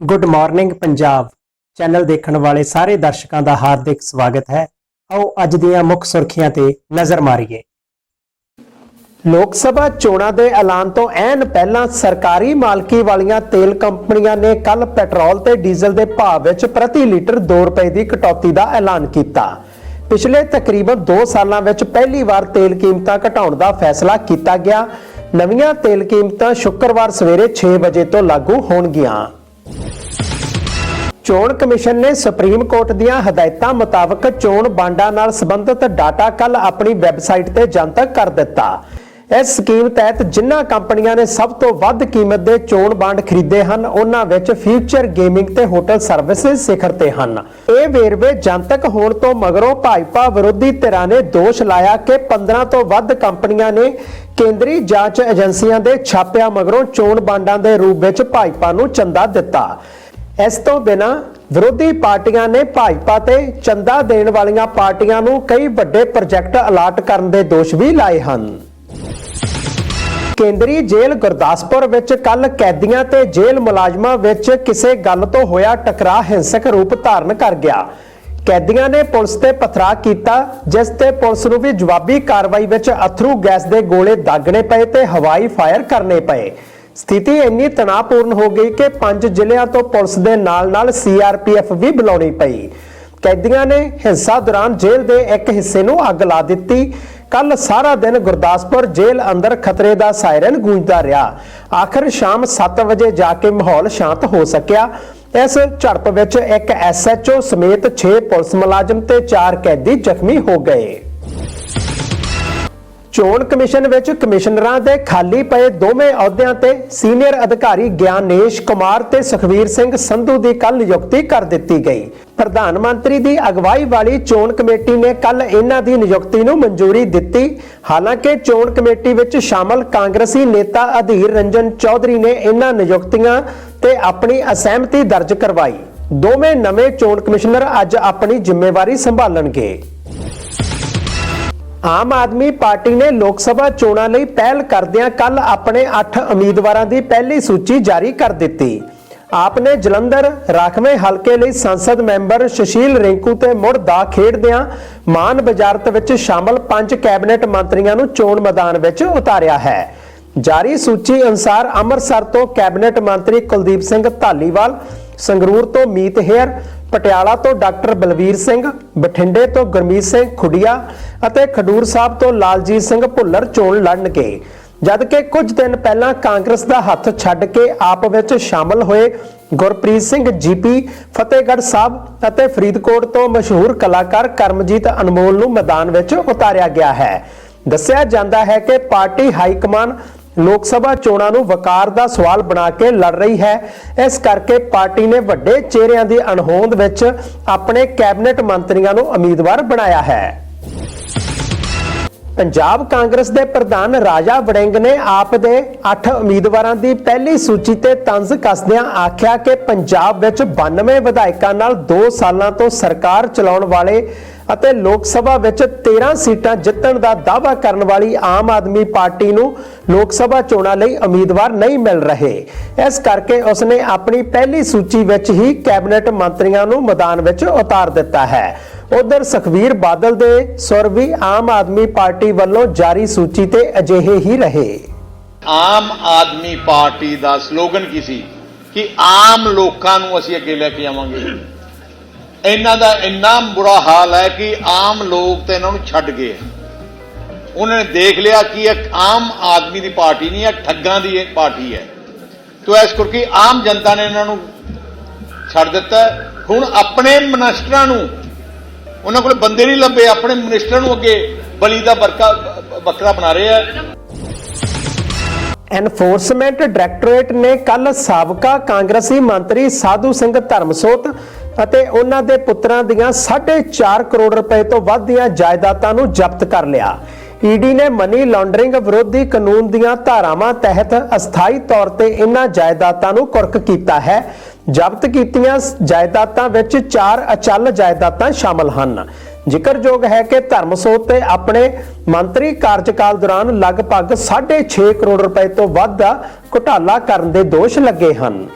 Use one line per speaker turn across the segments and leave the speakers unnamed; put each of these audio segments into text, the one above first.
Good morning Punjab channel ਦੇਖਣ ਵਾਲੇ ਸਾਰੇ ਦਰਸ਼ਕਾਂ ਦਾ ਹਾਰਦਿਕ ਸਵਾਗਤ ਹੈ। ਆਓ ਅੱਜ ਦੀਆਂ ਮੁੱਖ ਸੁਰਖੀਆਂ ਤੇ ਨਜ਼ਰ ਮਾਰੀਏ। ਲੋਕ ਸਭਾ ਚੋਣਾਂ ਦੇ ਐਲਾਨ ਤੋਂ ਐਨ ਪਹਿਲਾਂ ਸਰਕਾਰੀ ਮਾਲਕੀ ਵਾਲੀਆਂ ਤੇਲ ਕੰਪਨੀਆਂ ਨੇ ਕੱਲ ਪੈਟਰੋਲ ਤੇ ਡੀਜ਼ਲ ਦੇ ਭਾਅ ਵਿੱਚ ਪ੍ਰਤੀ ਲੀਟਰ 2 ਰੁਪਏ ਦੀ ਕਟੌਤੀ ਦਾ ਐਲਾਨ ਕੀਤਾ। ਪਿਛਲੇ ਤਕਰੀਬਨ 2 ਸਾਲਾਂ ਵਿੱਚ ਪਹਿਲੀ ਵਾਰ ਤੇਲ ਕੀਮਤਾਂ ਘਟਾਉਣ ਦਾ ਫੈਸਲਾ ਕੀਤਾ ਗਿਆ। ਨਵੀਆਂ ਤੇਲ ਕੀਮਤਾਂ ਸ਼ੁੱਕਰਵਾਰ ਸਵੇਰੇ 6 ਵਜੇ ਤੋਂ ਲਾਗੂ ਹੋਣਗੀਆਂ। ਚੋਣ ਕਮਿਸ਼ਨ ਨੇ ਸੁਪਰੀਮ ਕੋਰਟ ਦੀਆਂ ਹਦਾਇਤਾਂ ਮੁਤਾਬਕ ਚੋਣ ਬਾਂਡਾਂ ਨਾਲ ਸੰਬੰਧਿਤ ਡਾਟਾ ਕੱਲ ਆਪਣੀ ਵੈਬਸਾਈਟ ਤੇ ਜਨਤਕ ਕਰ ਦਿੱਤਾ। ਇਸ ਸਕੀਮ ਤਹਿਤ ਜਿਨ੍ਹਾਂ ਕੰਪਨੀਆਂ ਨੇ ਸਭ ਤੋਂ ਵੱਧ ਕੀਮਤ ਦੇ ਚੋਣ ਬਾਂਡ ਖਰੀਦੇ ਹਨ, ਉਹਨਾਂ ਵਿੱਚ ਫਿਊਚਰ ਗੇਮਿੰਗ ਤੇ ਹੋਟਲ ਸਰਵਿਸਿਜ਼ ਸਿਖਰ ਤੇ ਹਨ। ਇਹ ਵੇਰਵੇ ਜਨਤਕ ਹੋਣ ਤੋਂ ਮਗਰੋਂ ਭਾਜਪਾ ਵਿਰੋਧੀ ਧਿਰਾਂ ਨੇ ਦੋਸ਼ ਲਾਇਆ ਕਿ 15 ਤੋਂ ਵੱਧ ਕੰਪਨੀਆਂ ਨੇ ਕੇਂਦਰੀ ਜਾਂਚ ਏਜੰਸੀਆਂ ਦੇ ਛਾਪਿਆਂ ਮਗਰੋਂ ਚੋਣ ਬਾਂਡਾਂ ਦੇ ਰੂਪ ਵਿੱਚ ਭਾਜਪਾ ਨੂੰ ਚੰਦਾ ਦਿੱਤਾ। ਇਸ ਤੋਂ ਬਿਨਾ ਵਿਰੋਧੀ ਪਾਰਟੀਆਂ ਨੇ ਭਾਜਪਾ ਤੇ ਚੰਦਾ ਦੇਣ ਵਾਲੀਆਂ ਪਾਰਟੀਆਂ ਨੂੰ ਕਈ ਵੱਡੇ ਪ੍ਰੋਜੈਕਟ ਅਲਾਟ ਕਰਨ ਦੇ ਦੋਸ਼ ਵੀ ਲਾਏ ਹਨ। ਕੇਂਦਰੀ ਜੇਲ੍ਹ ਗੁਰਦਾਸਪੁਰ ਵਿੱਚ ਕੱਲ ਕੈਦੀਆਂ ਤੇ ਜੇਲ੍ਹ ਮੁਲਾਜ਼ਮਾਂ ਵਿੱਚ ਕਿਸੇ ਗੱਲ ਤੋਂ ਹੋਇਆ ਟਕਰਾਅ ਹਿੰਸਕ ਰੂਪ ਧਾਰਨ ਕਰ ਗਿਆ। ਕੈਦੀਆਂ ਨੇ ਪੁਲਿਸ ਤੇ ਪਥਰਾ ਕੀਤਾ, ਜਿਸ ਤੇ ਪੁਲਿਸ ਨੂੰ ਵੀ ਜਵਾਬੀ ਕਾਰਵਾਈ ਵਿੱਚ ਅਥਰੂ ਗੈਸ ਦੇ ਗੋਲੇ ਦਾਗਣੇ ਪਏ ਤੇ ਹਵਾਈ ਫਾਇਰ ਕਰਨੇ ਪਏ। ਸਥਿਤੀ ਇੰਨੀ ਤਣਾਅਪੂਰਨ ਹੋ ਗਈ ਕਿ ਪੰਜ ਜ਼ਿਲ੍ਹਿਆਂ ਤੋਂ ਪੁਲਿਸ ਦੇ ਨਾਲ-ਨਾਲ ਸੀਆਰਪੀਐਫ ਵੀ ਬੁਲਾਉਣੀ ਪਈ। ਕੈਦੀਆਂ ਨੇ ਹਿੰਸਾ ਦੌਰਾਨ ਜੇਲ੍ਹ ਦੇ ਇੱਕ ਹਿੱਸੇ ਨੂੰ ਅੱਗ ਲਾ ਦਿੱਤੀ। ਕੱਲ ਸਾਰਾ ਦਿਨ ਗੁਰਦਾਸਪੁਰ ਜੇਲ੍ਹ ਅੰਦਰ ਖਤਰੇ ਦਾ ਸਾਇਰਨ ਗੂੰਜਦਾ ਰਿਹਾ। ਆਖਰ ਸ਼ਾਮ 7 ਵਜੇ ਜਾ ਕੇ ਮਾਹੌਲ ਸ਼ਾਂਤ ਹੋ ਸਕਿਆ। ਇਸ ਝੜਪ ਵਿੱਚ ਇੱਕ ਐਸਐਚਓ ਸਮੇਤ 6 ਪੁਲਿਸ ਮੁਲਾਜ਼ਮ ਤੇ 4 ਕੈਦੀ ਜ਼ਖਮੀ ਹੋ ਗਏ। ਚੋਣ ਕਮਿਸ਼ਨ ਵਿੱਚ ਕਮਿਸ਼ਨਰਾਂ ਦੇ ਖਾਲੀ ਪਏ ਦੋਵੇਂ ਅਹੁਦਿਆਂ ਤੇ ਸੀਨੀਅਰ ਅਧਿਕਾਰੀ ਗਿਆਨੇਸ਼ ਕੁਮਾਰ ਤੇ ਸੁਖਵੀਰ ਸਿੰਘ ਸੰਧੂ ਦੀ ਕੱਲ ਨਿਯੁਕਤੀ ਕਰ ਦਿੱਤੀ ਗਈ। ਪ੍ਰਧਾਨ ਮੰਤਰੀ ਦੀ ਅਗਵਾਈ ਵਾਲੀ ਚੋਣ ਕਮੇਟੀ ਨੇ ਕੱਲ ਇਹਨਾਂ ਦੀ ਨਿਯੁਕਤੀ ਨੂੰ ਮਨਜ਼ੂਰੀ ਦਿੱਤੀ। ਹਾਲਾਂਕਿ ਚੋਣ ਕਮੇਟੀ ਵਿੱਚ ਸ਼ਾਮਲ ਕਾਂਗਰਸੀ ਨੇਤਾ ਅਧੀਰ ਰੰਜਨ ਚੌਧਰੀ ਨੇ ਇਹਨਾਂ ਨਿਯੁਕਤੀਆਂ ਤੇ ਆਪਣੀ ਅਸਹਿਮਤੀ ਦਰਜ ਕਰਵਾਈ। ਦੋਵੇਂ ਨਵੇਂ ਚੋਣ ਕਮਿਸ਼ਨਰ ਅੱਜ ਆਪਣੀ ਜ਼ਿੰਮੇਵਾਰੀ ਸੰਭਾਲਣਗੇ। ਆਮ ਆਦਮੀ ਪਾਰਟੀ ਨੇ ਲੋਕ ਸਭਾ ਚੋਣਾਂ ਲਈ ਪਹਿਲ ਕਰਦਿਆਂ ਕੱਲ ਆਪਣੇ 8 ਉਮੀਦਵਾਰਾਂ ਦੀ ਪਹਿਲੀ ਸੂਚੀ ਜਾਰੀ ਕਰ ਦਿੱਤੀ। ਆਪ ਨੇ ਜਲੰਧਰ, ਰਾਖਵੇਂ ਹਲਕੇ ਲਈ ਸੰਸਦ ਮੈਂਬਰ ਸੁਸ਼ੀਲ ਰਿੰਕੂ ਤੇ ਮੁੜ ਦਾ ਖੇਡਦਿਆਂ ਮਾਨ ਬਜ਼ਾਰਤ ਵਿੱਚ ਸ਼ਾਮਲ ਪੰਜ ਕੈਬਨਿਟ ਮੰਤਰੀਆਂ ਨੂੰ ਚੋਣ ਮੈਦਾਨ ਵਿੱਚ ਉਤਾਰਿਆ ਹੈ। ਜਾਰੀ ਸੂਚੀ ਅਨੁਸਾਰ ਅੰਮ੍ਰਿਤਸਰ ਤੋਂ ਕੈਬਨਿਟ ਮੰਤਰੀ ਕੁਲਦੀਪ ਸਿੰਘ ਧਾਲੀਵਾਲ, ਸੰਗਰੂਰ ਤੋਂ ਮੀਤ ਹੇਅਰ ਪਟਿਆਲਾ ਤੋਂ ਡਾਕਟਰ ਬਲਵੀਰ ਸਿੰਘ, ਬਠਿੰਡੇ ਤੋਂ ਗੁਰਮੀਤ ਸਿੰਘ ਖੁੱਡੀਆ ਅਤੇ ਖਡੂਰ ਸਾਹਿਬ ਤੋਂ ਲਾਲਜੀਤ ਸਿੰਘ ਭੁੱਲਰ ਚੋਣ ਲੜਨਗੇ ਜਦਕਿ ਕੁਝ ਦਿਨ ਪਹਿਲਾਂ ਕਾਂਗਰਸ ਦਾ ਹੱਥ ਛੱਡ ਕੇ ਆਪ ਵਿੱਚ ਸ਼ਾਮਲ ਹੋਏ ਗੁਰਪ੍ਰੀਤ ਸਿੰਘ ਜੀਪੀ, ਫਤਿਹਗੜ੍ਹ ਸਾਹਿਬ ਅਤੇ ਫਰੀਦਕੋਟ ਤੋਂ ਮਸ਼ਹੂਰ ਕਲਾਕਾਰ ਕਰਮਜੀਤ ਅਨਮੋਲ ਨੂੰ ਮੈਦਾਨ ਵਿੱਚ ਉਤਾਰਿਆ ਗਿਆ ਹੈ। ਦੱਸਿਆ ਜਾਂਦਾ ਹੈ ਕਿ ਪਾਰਟੀ ਹਾਈ ਕਮਾਨ ਲੋਕ ਸਭਾ ਚੋਣਾਂ ਨੂੰ ਵਕਾਰ ਦਾ ਸਵਾਲ ਬਣਾ ਕੇ ਲੜ ਰਹੀ ਹੈ। ਇਸ ਕਰਕੇ ਪਾਰਟੀ ਨੇ ਵੱਡੇ ਚਿਹਰਿਆਂ ਦੀ ਅਣਹੋਂਦ ਵਿੱਚ ਆਪਣੇ ਕੈਬਨਿਟ ਮੰਤਰੀਆਂ ਨੂੰ ਉਮੀਦਵਾਰ ਬਣਾਇਆ ਹੈ। ਪੰਜਾਬ ਕਾਂਗਰਸ ਦੇ ਪ੍ਰਧਾਨ ਰਾਜਾ ਵੜਿੰਗ ਨੇ ਆਪ ਦੇ 8 ਉਮੀਦਵਾਰਾਂ ਦੀ ਪਹਿਲੀ ਸੂਚੀ ਤੇ ਤੰਜ਼ ਕੱਸਦਿਆਂ ਆਖਿਆ ਕਿ ਪੰਜਾਬ ਵਿੱਚ 92 ਵਿਧਾਇਕਾਂ ਨਾਲ 2 ਸਾਲਾਂ ਤੋਂ ਸਰਕਾਰ ਚਲਾਉਣ ਵਾਲੇ ਅਤੇ ਲੋਕ ਸਭਾ ਵਿੱਚ 13 ਸੀਟਾਂ ਜਿੱਤਣ ਦਾ ਦਾਅਵਾ ਕਰਨ ਵਾਲੀ ਆਮ ਆਦਮੀ ਪਾਰਟੀ ਨੂੰ ਲੋਕ ਸਭਾ ਚੋਣਾਂ ਲਈ ਉਮੀਦਵਾਰ ਨਹੀਂ ਮਿਲ ਰਹੇ। ਇਸ ਕਰਕੇ ਉਸਨੇ ਆਪਣੀ ਪਹਿਲੀ ਸੂਚੀ ਵਿੱਚ ਹੀ ਕੈਬਨਿਟ ਮੰਤਰੀਆਂ ਨੂੰ ਮੈਦਾਨ ਵਿੱਚ ਉਤਾਰ ਦਿੱਤਾ ਹੈ। ਉਧਰ ਸੁਖਵੀਰ ਬਾਦਲ ਦੇ ਸੁਰ ਵੀ ਆਮ ਆਦਮੀ ਪਾਰਟੀ ਵੱਲੋਂ ਜਾਰੀ ਸੂਚੀ ਤੇ ਅਜਿਹੇ ਹੀ ਰਹੇ।
ਆਮ ਆਦਮੀ ਪਾਰਟੀ ਦਾ ਸਲੋਗਨ ਕੀ ਸੀ? ਕਿ ਆਮ ਲੋਕਾਂ ਨੂੰ ਅਸੀਂ ਅੱਗੇ ਲੈ ਕੇ ਆਵਾਂਗੇ। ਇਹਨਾਂ ਦਾ ਇੰਨਾ ਬੁਰਾ ਹਾਲ ਹੈ ਕਿ ਆਮ ਲੋਕ ਤੇ ਇਹਨਾਂ ਨੂੰ ਛੱਡ ਗਏ ਉਹਨਾਂ ਨੇ ਦੇਖ ਲਿਆ ਕਿ ਇਹ ਆਮ ਆਦਮੀ ਦੀ ਪਾਰਟੀ ਨਹੀਂ ਹੈ, ਠੱਗਾਂ ਦੀ ਇਹ ਪਾਰਟੀ ਹੈ। ਤੋ ਇਸ ਕਰਕੇ ਆਮ ਜਨਤਾ ਨੇ ਇਹਨਾਂ ਨੂੰ ਛੱਡ ਦਿੱਤਾ ਹੁਣ ਆਪਣੇ ਮਿਨਿਸਟਰਾਂ ਨੂੰ, ਉਹਨਾਂ ਕੋਲ ਬੰਦੇ ਨਹੀਂ ਲੱਭੇ, ਆਪਣੇ ਮਨਿਸਟਰਾਂ ਨੂੰ ਅੱਗੇ ਬਲੀ ਦਾ ਬਰਕਾ ਬੱਕਰਾ ਬਣਾ ਰਹੇ ਆ।
ਐਨਫੋਰਸਮੈਂਟ ਡਾਇਰੈਕਟੋਰੇਟ ਨੇ ਕੱਲ ਸਾਬਕਾ ਕਾਂਗਰਸੀ ਮੰਤਰੀ ਸਾਧੂ ਸਿੰਘ ਧਰਮਸੋਤ ਅਤੇ ਉਹਨਾਂ ਦੇ ਪੁੱਤਰਾਂ ਦੀਆਂ 4.5 ਕਰੋੜ ਰੁਪਏ ਤੋਂ ਵੱਧ ਦੀਆਂ ਜਾਇਦਾਦਾਂ ਨੂੰ ਜ਼ਬਤ ਕਰ ਲਿਆ। ਈਡੀ ਨੇ ਮਨੀ ਲਾਂਡਰਿੰਗ ਵਿਰੋਧੀ ਕਾਨੂੰਨ ਦੀਆਂ ਧਾਰਾਵਾਂ ਤਹਿਤ ਅਸਥਾਈ ਤੌਰ ਤੇ ਇਹਨਾਂ ਜਾਇਦਾਦਾਂ ਨੂੰ ਕੁਰਕ ਕੀਤਾ ਹੈ। ਜ਼ਬਤ ਕੀਤੀਆਂ ਜਾਇਦਾਦਾਂ ਵਿੱਚ ਚਾਰ ਅਚਲ ਜਾਇਦਾਦਾਂ ਸ਼ਾਮਲ ਹਨ। ਜ਼ਿਕਰਯੋਗ ਹੈ ਕਿ ਧਰਮਸੋਤ ਤੇ ਆਪਣੇ ਮੰਤਰੀ ਕਾਰਜਕਾਲ ਦੌਰਾਨ ਲਗਭਗ 6.5 ਕਰੋੜ ਰੁਪਏ ਤੋਂ ਵੱਧ ਦਾ ਘੁਟਾਲਾ ਕਰਨ ਦੇ ਦੋਸ਼ ਲੱਗੇ ਹਨ।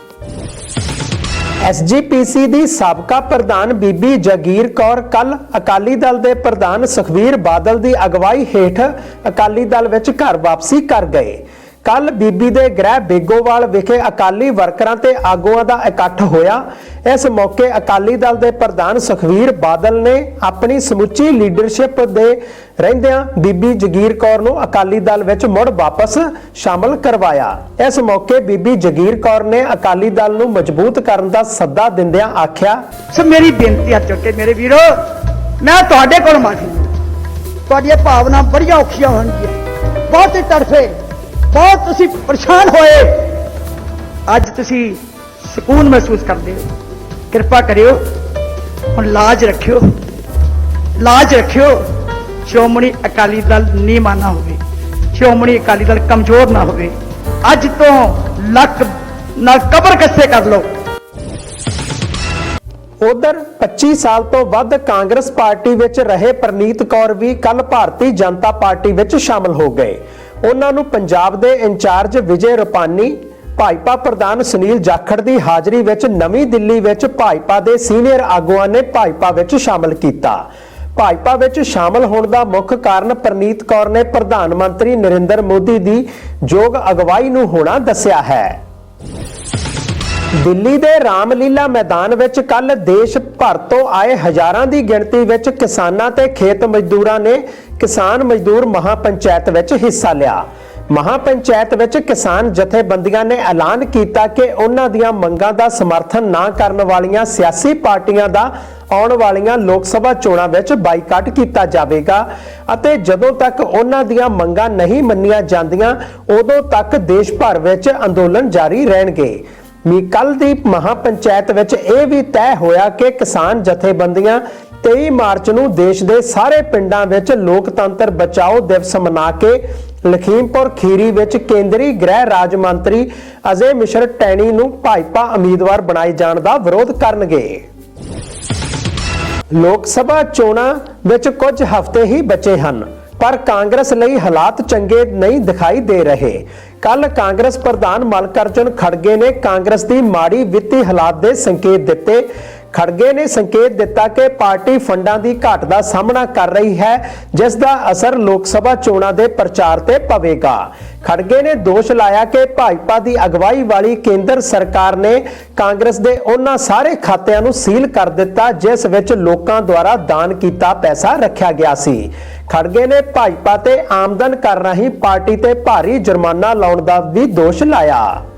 ਐਸਜੀਪੀਸੀ ਦੀ ਸਾਬਕਾ ਪ੍ਰਧਾਨ ਬੀਬੀ ਜਗੀਰ ਕੌਰ ਕੱਲ ਅਕਾਲੀ ਦਲ ਦੇ ਪ੍ਰਧਾਨ ਸੁਖਵੀਰ ਬਾਦਲ ਦੀ ਅਗਵਾਈ ਹੇਠ ਅਕਾਲੀ ਦਲ ਵਿੱਚ ਘਰ ਵਾਪਸੀ ਕਰ ਗਏ। ਕੱਲ ਬੀਬੀ ਦੇ ਗ੍ਰਹਿ ਬੇਗੋਵਾਲ ਵਿਖੇ ਅਕਾਲੀ ਵਰਕਰਾਂ ਤੇ ਆਗੂਆਂ ਦਾ ਇਕੱਠ ਹੋਇਆ। ਇਸ ਮੌਕੇ ਅਕਾਲੀ ਦਲ ਦੇ ਪ੍ਰਧਾਨ ਸੁਖਵੀਰ ਬਾਦਲ ਨੇ ਆਪਣੀ ਸਮੁੱਚੀ ਲੀਡਰਸ਼ਿਪ ਦੇ ਰਹਿੰਦਿਆਂ ਬੀਬੀ ਜਗੀਰ ਕੌਰ ਨੂੰ ਅਕਾਲੀ ਦਲ ਵਿੱਚ ਮੁੜ ਵਾਪਸ ਸ਼ਾਮਲ ਕਰਵਾਇਆ। ਇਸ ਮੌਕੇ ਬੀਬੀ ਜਗੀਰ ਕੌਰ ਨੇ ਅਕਾਲੀ ਦਲ ਨੂੰ ਮਜ਼ਬੂਤ ਕਰਨ ਦਾ ਸੱਦਾ ਦਿੰਦਿਆਂ ਆਖਿਆ
ਸੋ ਮੇਰੀ ਬੇਨਤੀ ਹੱਥ ਚੁੱਕ ਕੇ ਮੇਰੇ ਵੀਰੋ, ਮੈਂ ਤੁਹਾਡੇ ਕੋਲ ਮਾਫੀ ਤੁਹਾਡੀਆਂ ਭਾਵਨਾ ਬੜੀਆਂ ਔਖੀਆਂ ਹੋਣਗੀਆਂ। ਬਹੁਤ ਹੀ ਤੜਫੇ। ਬਹੁਤ ਤੁਸੀਂ ਪਰੇਸ਼ਾਨ ਹੋਏ। ਅੱਜ ਤੁਸੀਂ ਸਕੂਨ ਮਹਿਸੂਸ ਕਰਦੇ ਹੋ। ਕਿਰਪਾ ਕਰਿਓ, ਹੁਣ ਲਾਜ ਰੱਖਿਓ। ਲਾਜ ਰੱਖਿਓ, ਸ਼੍ਰੋਮਣੀ ਅਕਾਲੀ ਦਲ ਨੀਵਾਂ ਹੋਵੇ। ਸ਼੍ਰੋਮਣੀ ਅਕਾਲੀ ਦਲ ਕਮਜ਼ੋਰ ਨਾ ਹੋਵੇ। ਅੱਜ ਤੋਂ ਲੱਕ ਨਾਲ ਕਬਰ ਕੱਸੇ ਕਰ ਲਓ।
ਉਧਰ 25 ਸਾਲ ਤੋਂ ਵੱਧ ਕਾਂਗਰਸ ਪਾਰਟੀ ਵਿੱਚ ਰਹੇ ਪ੍ਰਨੀਤ ਕੌਰ ਵੀ ਕੱਲ ਭਾਰਤੀ ਜਨਤਾ ਪਾਰਟੀ ਵਿੱਚ ਸ਼ਾਮਲ ਹੋ ਗਏ। ਉਹਨਾਂ ਨੂੰ ਪੰਜਾਬ ਦੇ ਇੰਚਾਰਜ ਵਿਜੇ ਰੁਪਾਨੀ, ਭਾਜਪਾ ਪ੍ਰਧਾਨ ਸੁਨੀਲ ਜਾਖੜ ਦੀ ਹਾਜ਼ਰੀ ਵਿੱਚ ਨਵੀਂ ਦਿੱਲੀ ਵਿੱਚ ਭਾਜਪਾ ਦੇ ਸੀਨੀਅਰ ਆਗੂਆਂ ਨੇ ਭਾਜਪਾ ਵਿੱਚ ਸ਼ਾਮਲ ਕੀਤਾ। ਭਾਜਪਾ ਵਿੱਚ ਸ਼ਾਮਲ ਹੋਣ ਦਾ ਮੁੱਖ ਕਾਰਨ ਪ੍ਰਨੀਤ ਕੌਰ ਨੇ ਪ੍ਰਧਾਨ ਮੰਤਰੀ ਨਰਿੰਦਰ ਮੋਦੀ ਦੀ ਯੋਗ ਅਗਵਾਈ ਨੂੰ ਹੋਣਾ ਦੱਸਿਆ ਹੈ। ਦਿੱਲੀ ਦੇ ਰਾਮਲੀਲਾ ਮੈਦਾਨ ਵਿੱਚ ਕੱਲ ਦੇਸ਼ ਭਰ ਤੋਂ ਆਏ ਹਜ਼ਾਰਾਂ ਦੀ ਗਿਣਤੀ ਵਿੱਚ ਕਿਸਾਨਾਂ ਤੇ ਖੇਤ ਮਜ਼ਦੂਰਾਂ ਨੇ ਕਿਸਾਨ ਮਜ਼ਦੂਰ ਮਹਾਪੰਚਾਇਤ ਵਿੱਚ ਹਿੱਸਾ ਲਿਆ। ਮਹਾਪੰਚਾਇਤ ਵਿੱਚ ਕਿਸਾਨ ਜਥੇਬੰਦੀਆਂ ਨੇ ਐਲਾਨ ਕੀਤਾ ਕਿ ਉਹਨਾਂ ਦੀਆਂ ਮੰਗਾਂ ਦਾ ਸਮਰਥਨ ਨਾ ਕਰਨ ਵਾਲੀਆਂ ਸਿਆਸੀ ਪਾਰਟੀਆਂ ਦਾ ਆਉਣ ਵਾਲੀਆਂ ਲੋਕ ਸਭਾ ਚੋਣਾਂ ਵਿੱਚ ਬਾਈਕਾਟ ਕੀਤਾ ਜਾਵੇਗਾ ਅਤੇ ਜਦੋਂ ਤੱਕ ਉਹਨਾਂ ਦੀਆਂ ਮੰਗਾਂ ਨਹੀਂ ਮੰਨੀਆਂ ਜਾਂਦੀਆਂ, ਉਦੋਂ ਤੱਕ ਦੇਸ਼ ਭਰ ਵਿੱਚ ਅੰਦੋਲਨ ਜਾਰੀ ਰਹਿਣਗੇ। ਮੀ ਕੱਲ ਦੀ ਮਹਾਪੰਚਾਇਤ ਵਿੱਚ ਇਹ ਵੀ ਤੈਅ ਹੋਇਆ ਕਿ ਕਿਸਾਨ ਜਥੇਬੰਦੀਆਂ 23 ਮਾਰਚ ਨੂੰ ਦੇਸ਼ ਦੇ ਸਾਰੇ ਪਿੰਡਾਂ ਵਿੱਚ ਲੋਕਤੰਤਰ ਬਚਾਓ ਦਿਵਸ ਮਨਾ ਕੇ ਲਖੀਮਪੁਰ ਖੀਰੀ ਵਿੱਚ ਕੇਂਦਰੀ ਗ੍ਰਹਿ ਰਾਜ ਮੰਤਰੀ ਅਜੇ ਮਿਸ਼ਰ ਟੈਣੀ ਨੂੰ ਭਾਜਪਾ ਉਮੀਦਵਾਰ ਬਣਾਏ ਜਾਣ ਦਾ ਵਿਰੋਧ ਕਰਨਗੇ। ਲੋਕ ਸਭਾ ਚੋਣਾਂ ਵਿੱਚ ਕੁਝ ਹਫ਼ਤੇ ਹੀ ਬਚੇ ਹਨ। ਪਰ ਕਾਂਗਰਸ ਲਈ ਹਾਲਾਤ ਚੰਗੇ ਨਹੀਂ ਦਿਖਾਈ ਦੇ ਰਹੇ। ਕੱਲ ਕਾਂਗਰਸ ਪ੍ਰਧਾਨ ਮਲਕਰਜਨ ਖੜਗੇ ਨੇ ਕਾਂਗਰਸ ਦੀ ਮਾੜੀ ਵਿੱਤੀ ਹਾਲਾਤ ਦੇ ਸੰਕੇਤ ਦਿੱਤੇ। ਖੜਗੇ ਨੇ ਸੰਕੇਤ ਦਿੱਤਾ ਕਿ ਪਾਰਟੀ ਫੰਡਾਂ ਦੀ ਘਾਟ ਦਾ ਸਾਹਮਣਾ ਕਰ ਰਹੀ ਹੈ, ਜਿਸ ਦਾ ਅਸਰ ਲੋਕ ਸਭਾ ਚੋਣਾਂ ਦੇ ਪ੍ਰਚਾਰ ਤੇ ਪਵੇਗਾ। ਖੜਗੇ ਨੇ ਦੋਸ਼ ਲਾਇਆ ਕਿ ਭਾਜਪਾ ਦੀ ਅਗਵਾਈ ਵਾਲੀ ਕੇਂਦਰ ਸਰਕਾਰ ਨੇ ਕਾਂਗਰਸ ਦੇ ਉਹਨਾਂ ਸਾਰੇ ਖਾਤਿਆਂ ਨੂੰ ਸੀਲ ਕਰ ਦਿੱਤਾ, ਜਿਸ ਵਿੱਚ ਲੋਕਾਂ ਦੁਆਰਾ ਦਾਨ ਕੀਤਾ ਪੈਸਾ ਰੱਖਿਆ ਗਿਆ ਸੀ। ਖੜਗੇ ਨੇ ਭਾਜਪਾ ਤੇ ਆਮਦਨ ਕਰ ਰਹੀ ਪਾਰਟੀ ਤੇ ਭਾਰੀ ਜੁਰਮਾਨਾ ਲਾਉਣ ਦਾ ਵੀ ਦੋਸ਼ ਲਾਇਆ।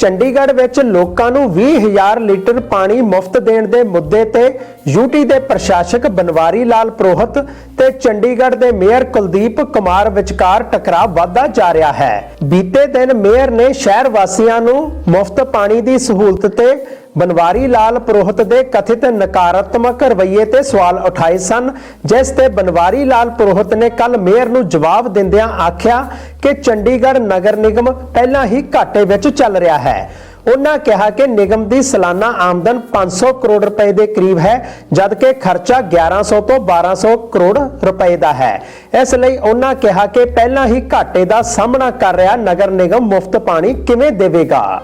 ਚੰਡੀਗੜ੍ਹ ਵਿੱਚ ਲੋਕਾਂ ਨੂੰ 20000 ਲੀਟਰ ਪਾਣੀ ਮੁਫਤ ਦੇਣ ਦੇ ਮੁੱਦੇ ਤੇ ਯੂਟੀ ਦੇ ਪ੍ਰਸ਼ਾਸਕ ਬਨਵਾਰੀ ਲਾਲ ਪ੍ਰੋਹਤ ਤੇ ਚੰਡੀਗੜ੍ਹ ਦੇ ਮੇਅਰ ਕੁਲਦੀਪ ਕੁਮਾਰ ਵਿਚਕਾਰ ਟਕਰਾਅ ਵਧਦਾ ਜਾ ਰਿਹਾ ਹੈ। ਬੀਤੇ ਦਿਨ ਮੇਅਰ ਨੇ ਸ਼ਹਿਰ ਵਾਸੀਆਂ ਨੂੰ ਮੁਫਤ ਪਾਣੀ ਦੀ ਸਹੂਲਤ ਤੇ ਬਨਵਾਰੀ ਲਾਲ ਪ੍ਰੋਹਤ ਦੇ ਕਥਿਤ ਨਕਾਰਾਤਮਕ ਰਵੱਈਏ ਤੇ ਸਵਾਲ ਉਠਾਏ ਸਨ, ਜਿਸ ਤੇ ਬਨਵਾਰੀ ਲਾਲ ਪ੍ਰੋਹਤ ਨੇ ਕੱਲ ਮੇਅਰ ਨੂੰ ਜਵਾਬ ਦਿੰਦਿਆਂ ਆਖਿਆ ਕਿ ਚੰਡੀਗੜ੍ਹ ਨਗਰ ਨਿਗਮ ਪਹਿਲਾਂ ਹੀ ਘਾਟੇ ਵਿੱਚ ਚੱਲ ਰਿਹਾ ਹੈ। ਉਹਨਾਂ ਕਿਹਾ ਕਿ ਨਿਗਮ ਦੀ ਸਾਲਾਨਾ ਆਮਦਨ 500 ਕਰੋੜ ਰੁਪਏ ਦੇ ਕਰੀਬ ਹੈ, ਜਦਕਿ ਖਰਚਾ 1100 ਤੋਂ 1200 ਕਰੋੜ ਰੁਪਏ ਦਾ ਹੈ। ਇਸ ਲਈ ਉਹਨਾਂ ਕਿਹਾ ਕਿ ਪਹਿਲਾਂ ਹੀ ਘਾਟੇ ਦਾ ਸਾਹਮਣਾ ਕਰ ਰਿਹਾ ਨਗਰ ਨਿਗਮ ਮੁਫਤ ਪਾਣੀ ਕਿਵੇਂ ਦੇਵੇਗਾ।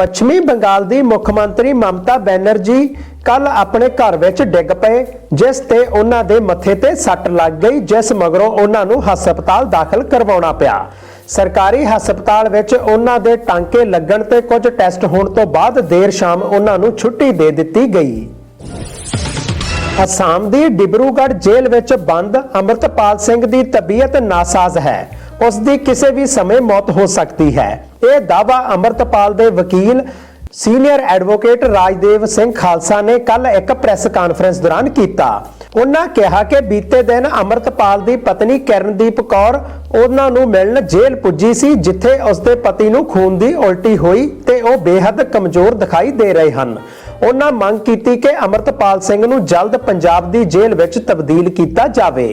ਪੱਛਮੀ ਬੰਗਾਲ ਦੀ ਮੁੱਖ ਮੰਤਰੀ ਮਮਤਾ ਬੈਨਰਜੀ ਕੱਲ ਆਪਣੇ ਘਰ ਵਿੱਚ ਡਿੱਗ ਪਏ, ਜਿਸ ਤੇ ਉਹਨਾਂ ਦੇ ਮੱਥੇ ਤੇ ਸੱਟ ਲੱਗ ਗਈ, ਜਿਸ ਮਗਰੋਂ ਉਹਨਾਂ ਨੂੰ ਹਸਪਤਾਲ ਦਾਖਲ ਕਰਵਾਉਣਾ ਪਿਆ। ਸਰਕਾਰੀ ਹਸਪਤਾਲ ਵਿੱਚ ਉਹਨਾਂ ਦੇ ਟਾਂਕੇ ਲੱਗਣ ਤੇ ਕੁਝ ਟੈਸਟ ਹੋਣ ਤੋਂ ਬਾਅਦ ਦੇਰ ਸ਼ਾਮ ਉਹਨਾਂ ਨੂੰ ਛੁੱਟੀ ਦੇ ਦਿੱਤੀ ਗਈ। ਅਸਾਮ ਦੀ ਡਿਬਰੂਗੜ੍ਹ ਜੇਲ੍ਹ ਵਿੱਚ ਬੰਦ ਅਮਰਤਪਾਲ ਸਿੰਘ ਦੀ ਤਬੀਅਤ ਨਾਸਾਜ਼ ਹੈ। ਉਸ ਦੀ ਕਿਸੇ ਵੀ ਸਮੇਂ ਮੌਤ ਹੋ ਸਕਦੀ ਹੈ। ਇਹ ਦਾਅਵਾ ਅਮਰਤਪਾਲ ਦੇ ਵਕੀਲ, ਸੀਨੀਅਰ ਐਡਵੋਕੇਟ ਰਾਜਦੇਵ ਸਿੰਘ ਖਾਲਸਾ ਨੇ ਕੱਲ ਇੱਕ ਪ੍ਰੈਸ ਕਾਨਫਰੰਸ ਦੌਰਾਨ ਕੀਤਾ। ਉਹਨਾਂ ਕਿਹਾ ਕਿ ਬੀਤੇ ਦਿਨ ਅਮਰਤਪਾਲ ਦੀ ਪਤਨੀ ਕਿਰਨਦੀਪ ਕੌਰ ਉਹਨਾਂ ਨੂੰ ਮਿਲਣ ਜੇਲ੍ਹ ਪੁੱਜੀ ਸੀ, ਜਿੱਥੇ ਉਸਦੇ ਪਤੀ ਨੂੰ ਖੂਨ ਦੀ ਉਲਟੀ ਹੋਈ ਤੇ ਉਹ ਬੇਹੱਦ ਕਮਜ਼ੋਰ ਦਿਖਾਈ ਦੇ ਰਹੇ ਹਨ। ਉਹਨਾਂ ਮੰਗ ਕੀਤੀ ਕਿ ਅਮਰਤਪਾਲ ਸਿੰਘ ਨੂੰ ਜਲਦ ਪੰਜਾਬ ਦੀ ਜੇਲ੍ਹ ਵਿੱਚ ਤਬਦੀਲ ਕੀਤਾ ਜਾਵੇ।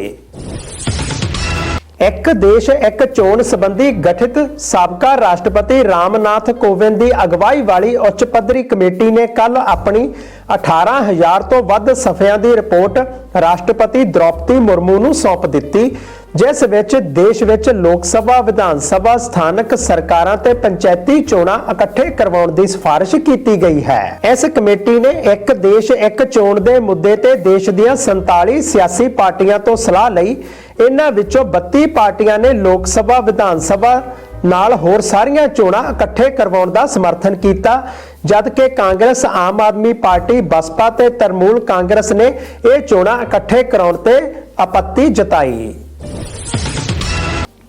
ਇੱਕ ਦੇਸ਼, ਇੱਕ ਚੋਣ ਸੰਬੰਧੀ ਗਠਿਤ ਸਾਬਕਾ ਰਾਸ਼ਟਰਪਤੀ ਰਾਮਨਾਥ ਕੋਵਿੰਦ ਦੀ ਅਗਵਾਈ ਵਾਲੀ ਉੱਚ ਪੱਧਰੀ ਕਮੇਟੀ ਨੇ ਕੱਲ ਆਪਣੀ 18000 ਤੋਂ ਵੱਧ ਸਫ਼ਿਆਂ ਦੀ ਰਿਪੋਰਟ ਰਾਸ਼ਟਰਪਤੀ ਦ੍ਰੋਪਦੀ ਮੁਰਮੂ ਨੂੰ ਸੌਂਪ ਦਿੱਤੀ। ਜਿਸ ਵਿੱਚ ਦੇਸ਼ ਵਿੱਚ ਲੋਕ ਸਭਾ, ਵਿਧਾਨ ਸਭਾ, ਸਥਾਨਕ ਸਰਕਾਰਾਂ ਤੇ ਪੰਚਾਇਤੀ ਚੋਣਾਂ ਇਕੱਠੇ ਕਰਵਾਉਣ ਦੀ ਸਿਫਾਰਿਸ਼ ਕੀਤੀ ਗਈ ਹੈ। ਇਸ ਕਮੇਟੀ ਨੇ ਇੱਕ ਦੇਸ਼, ਇੱਕ ਚੋਣ ਦੇ ਮੁੱਦੇ ਤੇ ਦੇਸ਼ ਦੀਆਂ 47 ਸਿਆਸੀ ਪਾਰਟੀਆਂ ਤੋਂ ਸਲਾਹ ਲਈ ਇਹਨਾਂ ਵਿੱਚੋਂ 32 ਪਾਰਟੀਆਂ ਨੇ ਲੋਕ ਸਭਾ, ਵਿਧਾਨ ਸਭਾ ਨਾਲ ਹੋਰ ਸਾਰੀਆਂ ਚੋਣਾਂ ਇਕੱਠੇ ਕਰਵਾਉਣ ਦਾ ਸਮਰਥਨ ਕੀਤਾ, ਜਦਕਿ ਕਾਂਗਰਸ, ਆਮ ਆਦਮੀ ਪਾਰਟੀ, ਬਸਪਾ ਤੇ ਤਰਮੂਲ ਕਾਂਗਰਸ ਨੇ ਇਹ ਚੋਣਾਂ ਇਕੱਠੇ ਕਰਾਉਣ ਤੇ ਆਪੱਤੀ ਜਤਾਈ।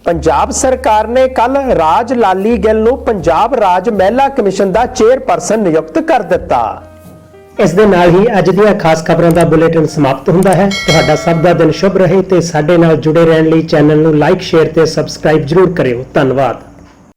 ਪੰਜਾਬ ਸਰਕਾਰ ਨੇ ਕੱਲ ਰਾਜ ਲਾਲੀ ਗਿੱਲ ਨੂੰ ਪੰਜਾਬ ਰਾਜ ਮਹਿਲਾ ਕਮਿਸ਼ਨ ਦਾ ਚੇਅਰਪਰਸਨ ਨਿਯੁਕਤ ਕਰ ਦਿੱਤਾ।
ਇਸ ਦੇ ਨਾਲ ਹੀ ਅੱਜ ਦੀਆਂ ਖਾਸ ਖਬਰਾਂ ਦਾ ਬੁਲੇਟਿਨ ਸਮਾਪਤ ਹੁੰਦਾ ਹੈ। ਤੁਹਾਡਾ ਸਭ ਦਾ ਦਿਨ ਸ਼ੁਭ ਰਹੇ ਤੇ ਸਾਡੇ ਨਾਲ ਜੁੜੇ ਰਹਿਣ ਲਈ ਚੈਨਲ ਨੂੰ ਲਾਈਕ, ਸ਼ੇਅਰ ਤੇ ਸਬਸਕ੍ਰਾਈਬ ਜਰੂਰ ਕਰਿਓ। ਧੰਨਵਾਦ।